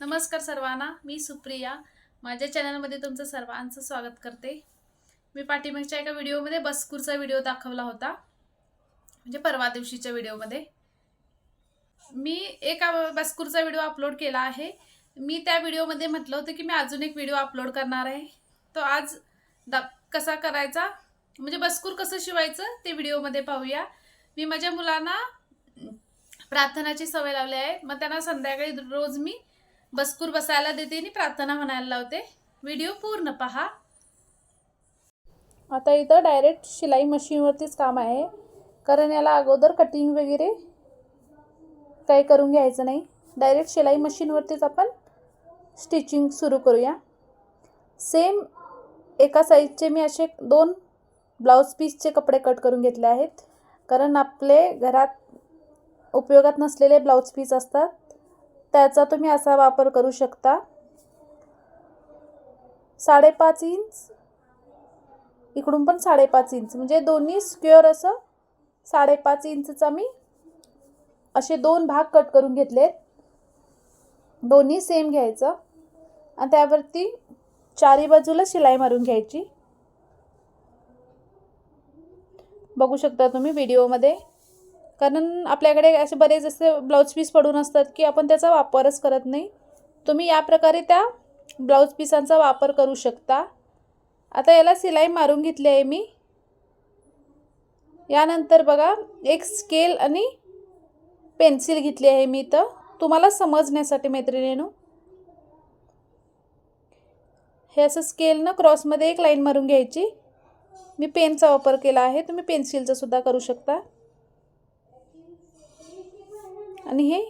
नमस्कार सर्वांना मी सुप्रिया. माझ्या चॅनलमध्ये तुमचं सर्वांचं स्वागत करते. मी पाठीमागच्या एका व्हिडिओमध्ये बसकूरचा व्हिडिओ दाखवला होता. म्हणजे परवा दिवशीच्या व्हिडिओमध्ये. मी एका बसकूरचा व्हिडिओ अपलोड केला आहे. मी त्या व्हिडिओमध्ये म्हटलं होतं की मी अजून एक व्हिडिओ अपलोड करणार आहे. तो आज दा कसा करायचा? म्हणजे बसकूर कसं शिवायचं ते व्हिडिओमध्ये पाहूया. मी माझ्या मुलांना प्रार्थनाची सवय लावली आहे. मग त्यांना संध्याकाळी रोज मी बसकूर बसायला देते आणि प्रार्थना म्हणायला लावते. व्हिडिओ पूर्ण पहा. आता इथं डायरेक्ट शिलाई मशीनवरतीच काम आहे. कारण याला अगोदर कटिंग वगैरे काही करून घ्यायचं नाही. डायरेक्ट शिलाई मशीनवरतीच आपण स्टिचिंग सुरू करूया. सेम एका साईजचे मी असे दोन ब्लाऊज पीसचे कपडे कट करून घेतले आहेत. कारण आपले घरात उपयोगात नसलेले ब्लाऊज पीस असतात. त्याचा तुम्ही असा वापर करू शकता. साडेपाच इंच. इकडून पण साडेपाच इंच. म्हणजे दोन्ही स्क्वेअर असं साडेपाच इंचचा मी असे दोन भाग कट करून घेतलेत दोन्ही सेम घ्यायचं. आणि त्यावरती चारी बाजूला शिलाई मारून घ्यायची. बघू शकता तुम्ही व्हिडिओमध्ये कारण आपल्याकडे असे बरेच असे ब्लाऊज पीस पडून असतात की आपण त्याचा वापरच करत नाही. तुम्ही या प्रकारे त्या ब्लाऊज पिसांचा वापर करू शकता. आता याला सिलाई मारून घेतली आहे मी. यानंतर बघा एक स्केल आणि पेन्सिल घेतली आहे मी इथं. तुम्हाला समजण्यासाठी मैत्रिणीनो. हे असं स्केलनं क्रॉसमध्ये एक लाईन मारून घ्यायची. मी पेनचा वापर केला आहे. तुम्ही पेन्सिलचा सुद्धा करू शकता. आणि हे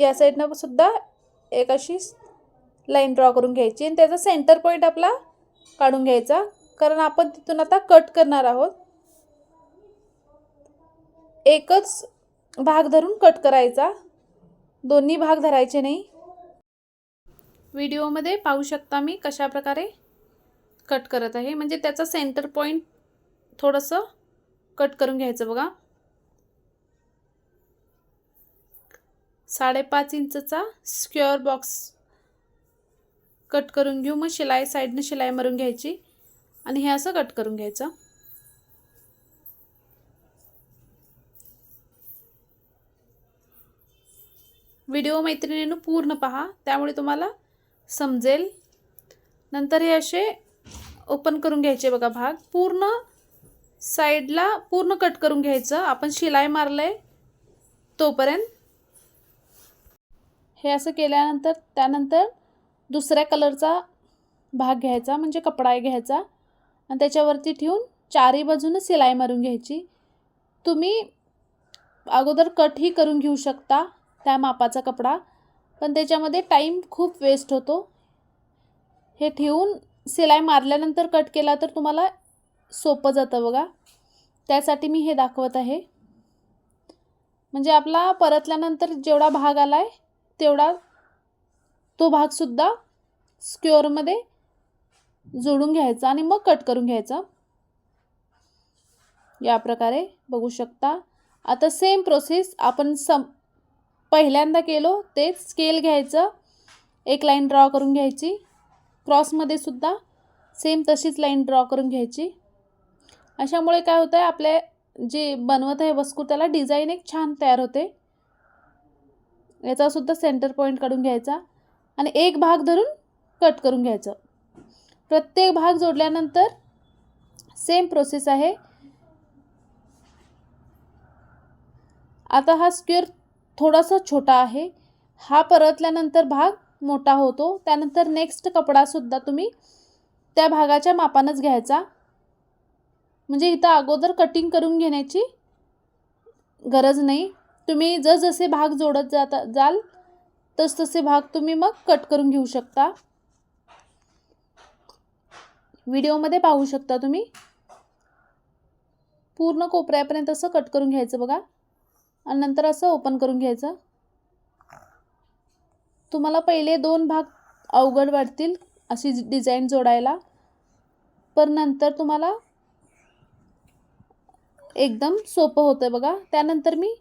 या साईडनं सुद्धा एक अशी लाईन ड्रॉ करून घ्यायची आणि त्याचा सेंटर पॉईंट आपला काढून घ्यायचा. कारण आपण तिथून आता कट करणार आहोत. एकच भाग धरून कट करायचा. दोन्ही भाग धरायचे नाही. व्हिडिओमध्ये पाहू शकता मी कशा प्रकारे कट करत आहे. म्हणजे त्याचा सेंटर पॉईंट थोडंसं कट करून घ्यायचं बघा. साडेपाच इंचचा स्क्वेअर बॉक्स कट करून घेऊ. मग शिलाई साईडनं शिलाई मारून घ्यायची आणि हे असं कट करून घ्यायचं. व्हिडिओ मैत्रिणीनं पूर्ण पहा. त्यामुळे तुम्हाला समजेल. नंतर हे असे ओपन करून घ्यायचे बघा भाग. पूर्ण साईडला पूर्ण कट करून घ्यायचं. आपण शिलाई मारलं आहे तोपर्यंत हे असं केल्यानंतर त्यानंतर दुसऱ्या कलरचा भाग घ्यायचा म्हणजे कपडा घ्यायचा. आणि त्याच्यावरती ठेवून चारी बाजूनं शिलाई मारून घ्यायची. तुम्ही अगोदर कटही करून घेऊ शकता त्या मापाचा कपडा. पण त्याच्यामध्ये टाईम खूप वेस्ट होतो. हे ठेवून शिलाई मारल्यानंतर कट केला तर तुम्हाला सोपं जातं बघा. त्यासाठी मी हे दाखवत आहे. म्हणजे आपला परतल्यानंतर जेवढा भाग आला आहे तेवढा तो भागसुद्धा स्क्युअरमध्ये जोडून घ्यायचा आणि मग कट करून घ्यायचा. या प्रकारे बघू शकता. आता सेम प्रोसेस आपण सम पहिल्यांदा केलो ते स्केल घ्यायचं. एक लाईन ड्रॉ करून घ्यायची. क्रॉसमध्ये सुद्धा सेम तशीच लाईन ड्रॉ करून घ्यायची. अशामुळे काय होतं आहे आपल्या जे बनवत आहे वस्कू त्याला डिझाईन एक छान तयार होते. याचासुद्धा सेंटर पॉईंट काढून घ्यायचा आणि एक भाग धरून कट करून घ्यायचं. प्रत्येक भाग जोडल्यानंतर सेम प्रोसेस आहे. आता हा स्क्वेअर थोडासा छोटा आहे. हा परतल्यानंतर भाग मोठा होतो. त्यानंतर नेक्स्ट कपडासुद्धा तुम्ही त्या भागाच्या मापानंच घ्यायचा. म्हणजे इथं अगोदर कटिंग करून घेण्याची गरज नाही. तुम्ही जसजसे भाग जोडत जाता जाल तसतसे भाग तुम्ही मग कट करून घेऊ शकता. व्हिडिओमध्ये पाहू शकता तुम्ही. पूर्ण कोपऱ्यापर्यंत असं कट करून घ्यायचं बघा. आणि नंतर असं ओपन करून घ्यायचं. तुम्हाला पहिले दोन भाग अवघड वाटतील अशी डिझाईन जोडायला. पण नंतर तुम्हाला एकदम सोपं होतं बघा. त्यानंतर मी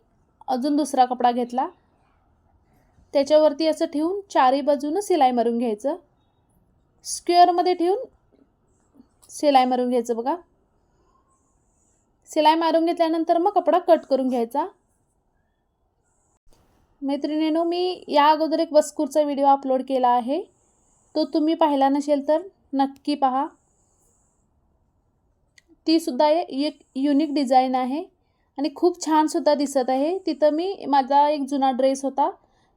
अजून दुसरा कपडा घेतला. त्याच्यावरती असं ठेवून चारी बाजूनं सिलाई मारून घ्यायचं. स्क्वेअरमध्ये ठेवून सिलाई मारून घ्यायचं बघा. सिलाई मारून घेतल्यानंतर मग कपडा कट करून घ्यायचा. मैत्रिणीनो मी या अगोदर एक वस्कूरचा व्हिडिओ अपलोड केला आहे. तो तुम्ही पाहिला नसेल तर नक्की पहा. ती सुद्धा एक युनिक डिझाईन आहे. आणि खूप छानसुद्धा दिसत आहे. तिथं मी माझा एक जुना ड्रेस होता.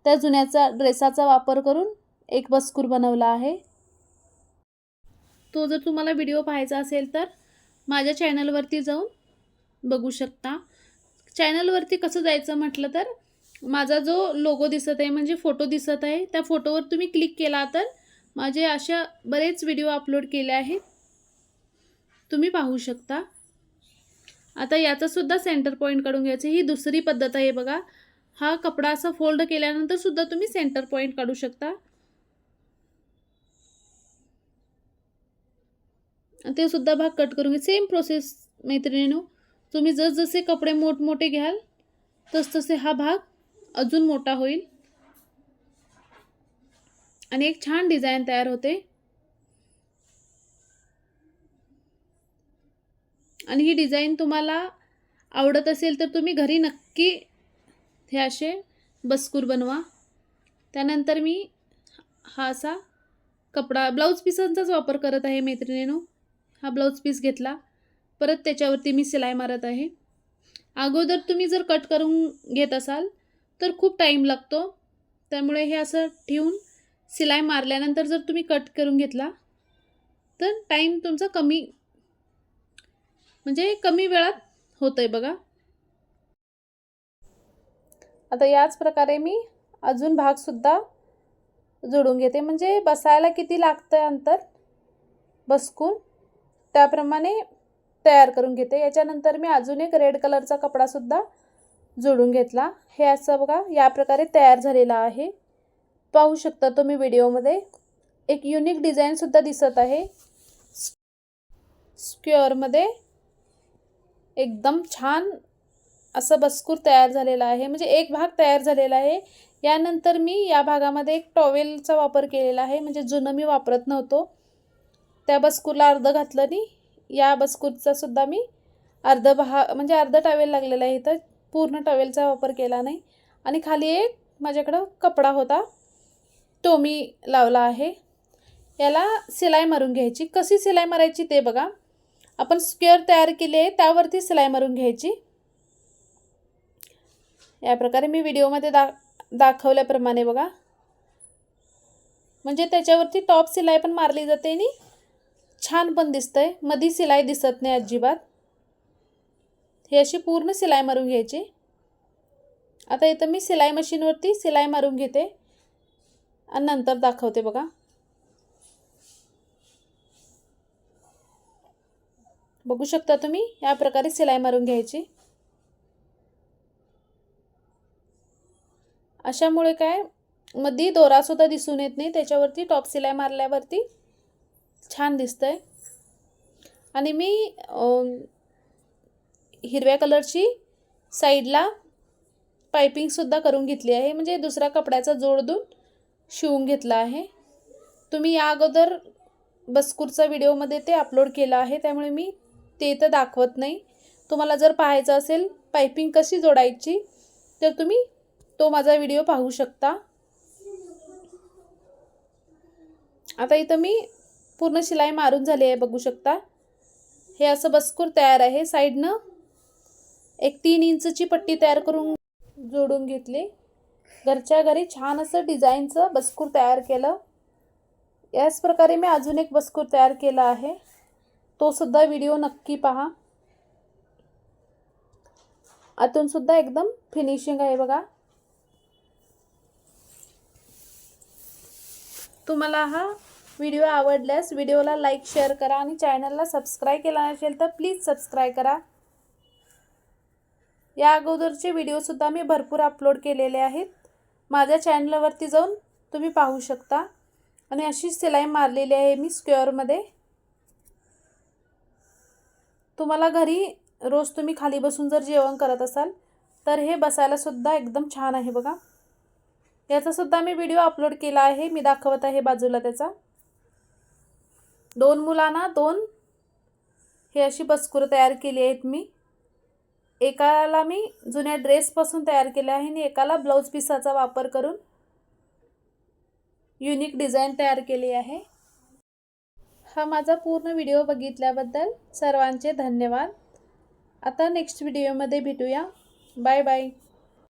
त्या जुन्याचा ड्रेसाचा वापर करून एक बस्कूर बनवला आहे. तो जर तुम्हाला व्हिडिओ पाहायचा असेल तर माझ्या चॅनलवरती जाऊन बघू शकता. चॅनलवरती कसं जायचं म्हटलं तर माझा जो लोगो दिसत आहे म्हणजे फोटो दिसत आहे त्या फोटोवर तुम्ही क्लिक केला तर माझे अशा बरेच व्हिडिओ अपलोड केले आहेत. तुम्ही पाहू शकता. आता याचासुद्धा सेंटर पॉईंट काढून घ्यायचं. ही दुसरी पद्धत आहे बघा. हा कपडा असा फोल्ड केल्यानंतर सुद्धा तुम्ही सेंटर पॉईंट काढू शकता. ते सुद्धा भाग कट करून घ्या सेम प्रोसेस मैत्रिणीनो. तुम्ही जसजसे कपडे मोठमोठे घ्याल तसतसे हा भाग अजून मोठा होईल. आणि एक छान डिझाईन तयार होते. आणि ही डिझाईन तुम्हाला आवडत असेल तर तुम्ही घरी नक्की हे असे बस्कूर बनवा. त्यानंतर मी हा असा कपडा ब्लाऊज पिसांचाच वापर करत आहे मैत्रिणीनो. हा ब्लाऊज पीस घेतला. परत त्याच्यावरती मी सिलाई मारत आहे. अगोदर तुम्ही जर कट करून घेत असाल तर खूप टाईम लागतो. त्यामुळे हे असं ठेवून सिलाई मारल्यानंतर जर तुम्ही कट करून घेतला तर टाईम तुमचा कमी म्हणजे कमी वेळात होतं आहे बघा. आता याच प्रकारे मी अजून भागसुद्धा जोडून घेते. म्हणजे बसायला किती लागतं आहे अंतर? बसकून त्याप्रमाणे तयार करून घेते. याच्यानंतर मी अजून एक रेड कलरचा कपडासुद्धा जोडून घेतला. हे असं बघा या प्रकारे तयार झालेला आहे. पाहू शकता तुम्ही व्हिडिओमध्ये. एक युनिक डिझाईनसुद्धा दिसत आहे. स्क्युअरमध्ये एकदम छान असं बस्कूर तयार झालेला आहे. म्हणजे एक भाग तयार झालेला आहे. यानंतर मी या भागामध्ये एक टॉवेलचा वापर केलेला आहे. म्हणजे जुनं मी वापरत नव्हतो. त्या बस्कूरला अर्ध घातलं आणि या बस्कूरचा सुद्धा मी अर्ध भा म्हणजे अर्ध टॉवेल लागलेला आहे तर पूर्ण टॉवेलचा वापर केला नाही. आणि खाली एक माझ्याकडं कपडा होता. तो मी लावला आहे. याला सिलाई मारून घ्यायची. कशी सिलाई मारायची ते बघा. आपण स्क्वेअर तयार केले आहे त्यावरती सिलाई मारून घ्यायची. या प्रकारे मी व्हिडिओमध्ये दा दाखवल्याप्रमाणे बघा. म्हणजे त्याच्यावरती टॉप सिलाई पण मारली जाते आणि छान पण दिसतंय. मधी सिलाई दिसत नाही अजिबात. हे अशी पूर्ण सिलाई मारून घ्यायची. आता इथं मी सिलाई मशीनवरती सिलाई मारून घेते. आणि नंतर दाखवते बघा. बघू शकता तुम्ही या प्रकारे सिलाई मारून घ्यायची. अशामुळे काय मध्ये दोरासुद्धा दिसून येत नाही त्याच्यावरती टॉप सिलाई मारल्यावरती छान दिसतंय. आणि मी हिरव्या कलरची साईडला पायपिंगसुद्धा करून घेतली आहे. म्हणजे दुसरा कपड्याचा जोड देऊन शिवून घेतला आहे. तुम्ही या अगोदर बस्कूरचा व्हिडिओमध्ये ते अपलोड केलं आहे त्यामुळे मी ते इथं दाखवत नाही. तुम्हाला जर पाहायचं असेल पायपिंग कशी जोडायची तर तुम्ही तो माझा व्हिडिओ पाहू शकता. आता इथं मी पूर्ण शिलाई मारून झाली आहे बघू शकता. हे असं बस्कूर तयार आहे. साईडनं एक तीन इंचची पट्टी तयार करून जोडून घेतली. घरच्या घरी छान असं डिझाईनचं बस्कूर तयार केलं. याच प्रकारे मी अजून एक बस्कूर तयार केला आहे. तोसुद्धा व्हिडिओ नक्की पहा. आतूनसुद्धा एकदम फिनिशिंग आहे बघा. तुम्हाला हा व्हिडिओ आवडल्यास व्हिडिओला लाईक शेअर करा आणि चॅनलला सबस्क्राईब केला नसेल तर प्लीज सबस्क्राईब करा. या अगोदरचे व्हिडिओसुद्धा मी भरपूर अपलोड केलेले आहेत. माझ्या चॅनलवरती जाऊन तुम्ही पाहू शकता. आणि अशी सिलाई मारलेली आहे मी स्क्वेअरमध्ये तुम्हाला घरी रोज तुम्ही खाली बसून जर जेवण करत असाल तर हे बसायलासुद्धा एकदम छान आहे बघा. याचासुद्धा मी व्हिडिओ अपलोड केला आहे. मी दाखवत आहे बाजूला त्याचा. दोन मुलांना दोन हे अशी बसकुरं तयार केली आहेत मी. एकाला मी जुन्या ड्रेसपासून तयार केले आहे आणि एकाला ब्लाऊज पिसाचा वापर करून युनिक डिझाईन तयार केली आहे. हा माझा पूर्ण व्हिडिओ बघितल्याबद्दल सर्वांचे धन्यवाद. आता नेक्स्ट व्हिडिओमध्ये भेटूया. Bye bye